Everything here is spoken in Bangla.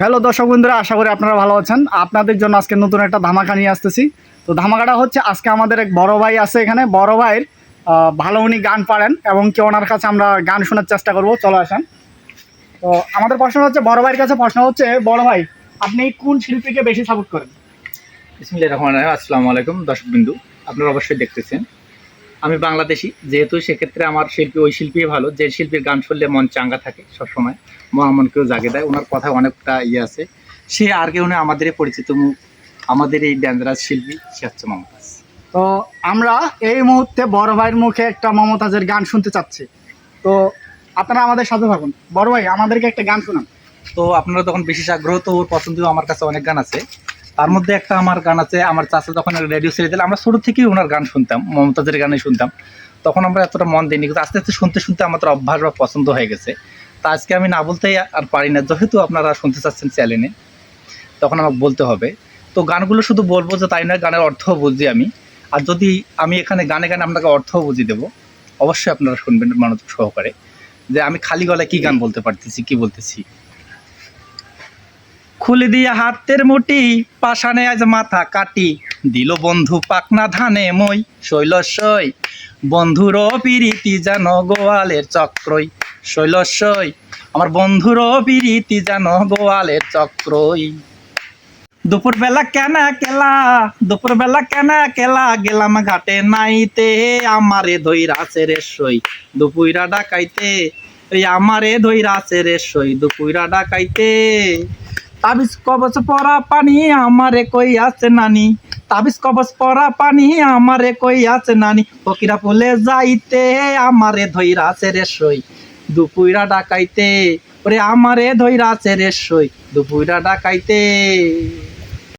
হ্যালো দর্শক বন্ধুরা, আশা করি আপনারা ভালো আছেন। আপনাদের জন্য আজকে নতুন একটা ধামাকা নিয়ে আসতেছি। তো ধামাকাটা হচ্ছে আজকে আমাদের এক বড় ভাই আছে এখানে। বড় ভাইয়ের ভালো উনি গান পারেন এবং কি ওনার কাছে আমরা গান শোনার চেষ্টা করব। চলে আসেন। তো আমাদের প্রশ্ন হচ্ছে, বড় ভাইয়ের কাছে প্রশ্ন হচ্ছে, বড় ভাই, আপনি কোন শিল্পীকে বেশি সাপোর্ট করেন? রহিম। আসসালামু আলাইকুম দর্শক বিন্দু। আপনারা অবশ্যই দেখতেছেন। আমি বাংলাদেশি যেহেতু সেক্ষেত্রে আমার শিল্পী ওই শিল্পী ভালো। যে শিল্পীর গান শুনলে মন চাঙ্গা থাকে সবসময় মন মন কেউ জাগে দেয়। ওনার কথা অনেকটা ইয়ে আছে। সে আর কেউ নয় আমাদেরই পরিচিত মুখ আমাদের এই ড্যান্সারাস শিল্পী সে হচ্ছে মমতাজ। তো আমরা এই মুহূর্তে বড় ভাইয়ের মুখে একটা মমতাজের গান শুনতে চাচ্ছি। তো আপনারা আমাদের সাথে থাকুন। বড় ভাই আমাদেরকে একটা গান শোনান। তো আপনারা তখন বিশেষ আগ্রহ তো ওর পছন্দের আমার কাছে অনেক গান আছে। তার মধ্যে একটা আমার গান আছে, আমার চাচা যখন রেডিও ছেড়ে দিলে আমরা ছোটো থেকেই ওনার গান শুনতাম, মমতাজের গানে শুনতাম। তখন আমরা এতটা মন দিইনি, কিন্তু আস্তে আস্তে শুনতে শুনতে আমাদের অভ্যাস বা পছন্দ হয়ে গেছে। তা আজকে আমি না বলতেই আর পারি না, যেহেতু আপনারা শুনতে চাচ্ছেন চ্যানেলে তখন আমাকে বলতে হবে। তো গানগুলো শুধু বলব যে তাই না গানের অর্থ বুঝি আমি। আর যদি আমি এখানে গানে গানে আপনাকে অর্থ বুঝিয়ে দেবো, অবশ্যই আপনারা শুনবেন মনোযোগ সহকারে। যে আমি খালি গলায় কি গান বলতে পারতেছি, কি বলতেছি? খুলে দিয়া হাতের মুটি পাশানে আজ মাথা কাটি। দিল বন্ধু পাকনা ধানে মই শৈল সই বন্ধুর পিরিতি যেন গোয়ালের চক্রই। শৈল সই আমার বন্ধুর পিরিতি যেন গোয়ালের চক্রই। দুপুরবেলা কেনা কেলা, দুপুরবেলা কেনা কেলা, গেলাম ঘাটে নাইতে, আমারে ধইরাছে রে সই। দুপুইরা ডাকাইতে আমারে ধইরাছে রে সই, দুপুইরা ডাকাইতে। তাবিজ কবচ পরা পানি আমারে কই আছে নানি? তাবিজ কবচ পরা পানি আমারে কই আছে নানি? ফকিরা ফুলে যাইতে আমারে ধইরাছে রে সই। দুপুরা ডাকাইতে, ওরে আমারে ধইরাছে রে সই। দুপুরা ডাকাইতে